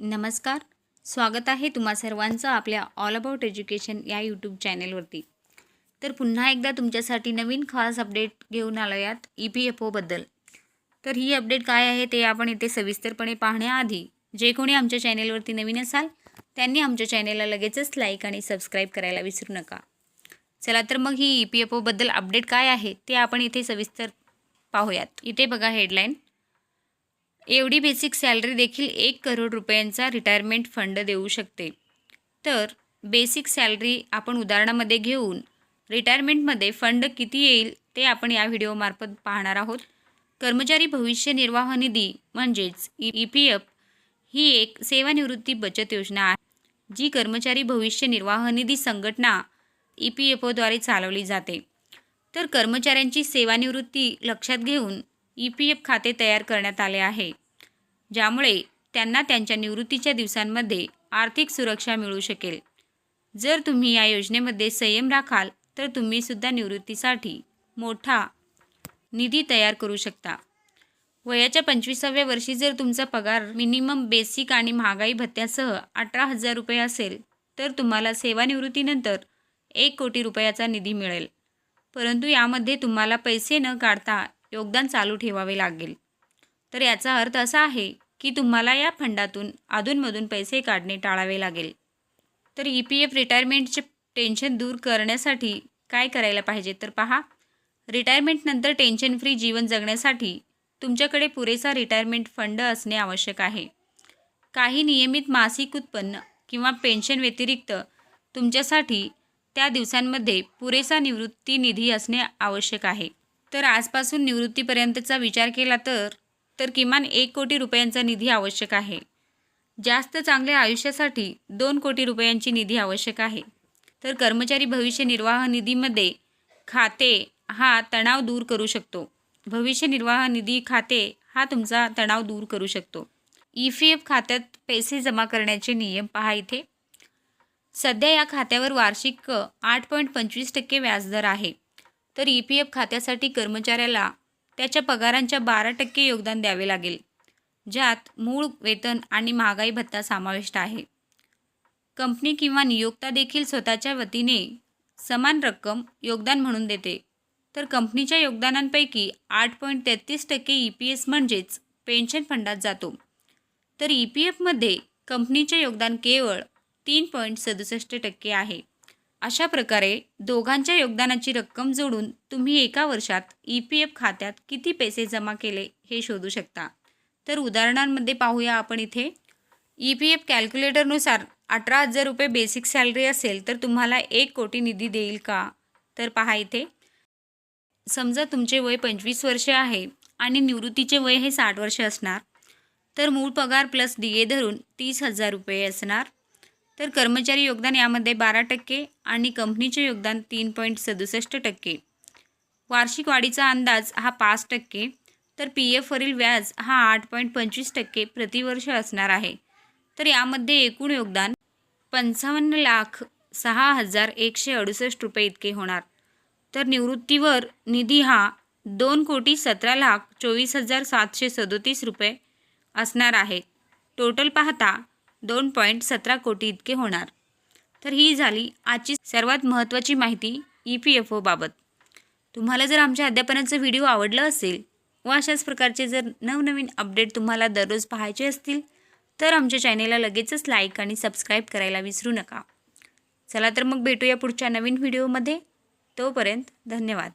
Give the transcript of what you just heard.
नमस्कार. स्वागत आहे तुम्हा सर्वांचं आपल्या ऑल अबाउट एज्युकेशन या यूट्यूब चॅनेलवरती तर पुन्हा एकदा तुमच्यासाठी नवीन खास अपडेट घेऊन आलो यात ई पी एफ ओबद्दल तर ही अपडेट काय आहे ते आपण इथे सविस्तरपणे पाहण्याआधी जे कोणी आमच्या चॅनेलवरती नवीन असाल त्यांनी आमच्या चॅनेलला लगेचच लाईक आणि सबस्क्राईब करायला विसरू नका. चला तर मग ही ई पी एफ ओबद्दल अपडेट काय आहे ते आपण इथे सविस्तर पाहूयात. इथे बघा हेडलाईन एवढी बेसिक सॅलरी देखील एक करोड रुपयांचा रिटायरमेंट फंड देऊ शकते. तर बेसिक सॅलरी आपण उदाहरणामध्ये घेऊन रिटायरमेंटमध्ये फंड किती येईल ते आपण या व्हिडिओमार्फत पाहणार आहोत. कर्मचारी भविष्य निर्वाह निधी म्हणजेच ई पी एफ ही एक सेवानिवृत्ती बचत योजना आहे जी कर्मचारी भविष्य निर्वाह निधी संघटना ई पी एफ ओद्वारे चालवली जाते. तर कर्मचाऱ्यांची सेवानिवृत्ती लक्षात घेऊन ई पी एफ खाते तयार करण्यात आले आहे ज्यामुळे त्यांना त्यांच्या निवृत्तीच्या दिवसांमध्ये आर्थिक सुरक्षा मिळू शकेल. जर तुम्ही या योजनेमध्ये संयम राखाल तर तुम्हीसुद्धा निवृत्तीसाठी मोठा निधी तयार करू शकता. वयाच्या पंचवीसाव्या वर्षी जर तुमचा पगार मिनिमम बेसिक आणि महागाई भत्त्यासह अठरा हजार रुपये असेल तर तुम्हाला सेवानिवृत्तीनंतर एक कोटी रुपयाचा निधी मिळेल. परंतु यामध्ये तुम्हाला पैसे न काढता योगदान चालू ठेवावे लागेल. तर याचा अर्थ असा आहे की तुम्हाला या फंडातून अधूनमधून पैसे काढणे टाळावे लागेल. तर ई पी एफ रिटायरमेंटचे टेन्शन दूर करण्यासाठी काय करायला पाहिजे तर पहा. रिटायरमेंटनंतर टेन्शन फ्री जीवन जगण्यासाठी तुमच्याकडे पुरेसा रिटायरमेंट फंड असणे आवश्यक आहे. काही नियमित मासिक उत्पन्न किंवा पेन्शन व्यतिरिक्त तुमच्यासाठी त्या दिवसांमध्ये पुरेसा निवृत्ती निधी असणे आवश्यक आहे. तर आजपासून निवृत्तीपर्यंतचा विचार केला तर तर किमान एक कोटी रुपयांचा निधी आवश्यक आहे. जास्त चांगल्या आयुष्यासाठी दोन कोटी रुपयांची निधी आवश्यक आहे. तर कर्मचारी भविष्य निर्वाह निधीमध्ये खाते हा तणाव दूर करू शकतो. भविष्य निर्वाह निधी खाते हा तुमचा तणाव दूर करू शकतो. ई पी एफ खात्यात पैसे जमा करण्याचे नियम पहा इथे. सध्या या खात्यावर वार्षिक आठ पॉईंट पंचवीस टक्के व्याजदर आहे. तर ई पी एफ खात्यासाठी कर्मचाऱ्याला त्याच्या पगारांच्या बारा टक्के योगदान द्यावे लागेल ज्यात मूळ वेतन आणि महागाई भत्ता समाविष्ट आहे. कंपनी किंवा नियोक्ता देखील स्वतःच्या वतीने समान रक्कम योगदान म्हणून देते. तर कंपनीच्या योगदानांपैकी आठ पॉईंट तेहतीस टक्के ई पी एस म्हणजेच पेन्शन फंडात जातो. तर ई पी एफमध्ये कंपनीचे योगदान केवळ तीन पॉईंट सदुसष्ट टक्के आहे. अशा प्रकारे दोघांच्या योगदानाची रक्कम जोडून तुम्ही एका वर्षात ई पी एफ खात्यात किती पैसे जमा केले हे शोधू शकता. तर उदाहरणांमध्ये पाहूया आपण इथे. ई पी एफ कॅल्क्युलेटरनुसार अठरा हजार रुपये बेसिक सॅलरी असेल तर तुम्हाला एक कोटी निधी देईल का? तर पहा इथे. समजा तुमचे वय पंचवीस वर्षे आहे आणि निवृत्तीचे वय हे साठ वर्ष असणार. तर मूळ पगार प्लस डी ए धरून तीस हजार रुपये असणार. तर कर्मचारी योगदान यामध्ये बारा टक्के आणि कंपनीचे योगदान तीन पॉईंट सदुसष्ट टक्के. वार्षिक वाढीचा अंदाज हा पाच टक्के तर पी एफवरील व्याज हा आठ पॉईंट पंचवीस टक्के प्रतिवर्ष असणार आहे. तर यामध्ये एकूण योगदान पंचावन्न लाख सहा हजार एकशे अडुसष्ट रुपये इतके होणार. तर निवृत्तीवर निधी हा दोन कोटी सतरा लाख चोवीस हजार सातशे सदोतीस रुपये असणार आहे. टोटल पाहता दोन पॉईंट सतरा कोटी इतके होणार. तर ही झाली आजची सर्वात महत्त्वाची माहिती ई पी एफ ओबाबत तुम्हाला जर आमच्या अध्यापनाचं व्हिडिओ आवडलं असेल व अशाच प्रकारचे जर नवनवीन अपडेट तुम्हाला दररोज पाहायचे असतील तर आमच्या चॅनेलला लगेचच लाईक आणि सबस्क्राईब करायला विसरू नका. चला तर मग भेटूया पुढच्या नवीन व्हिडिओमध्ये. तोपर्यंत धन्यवाद.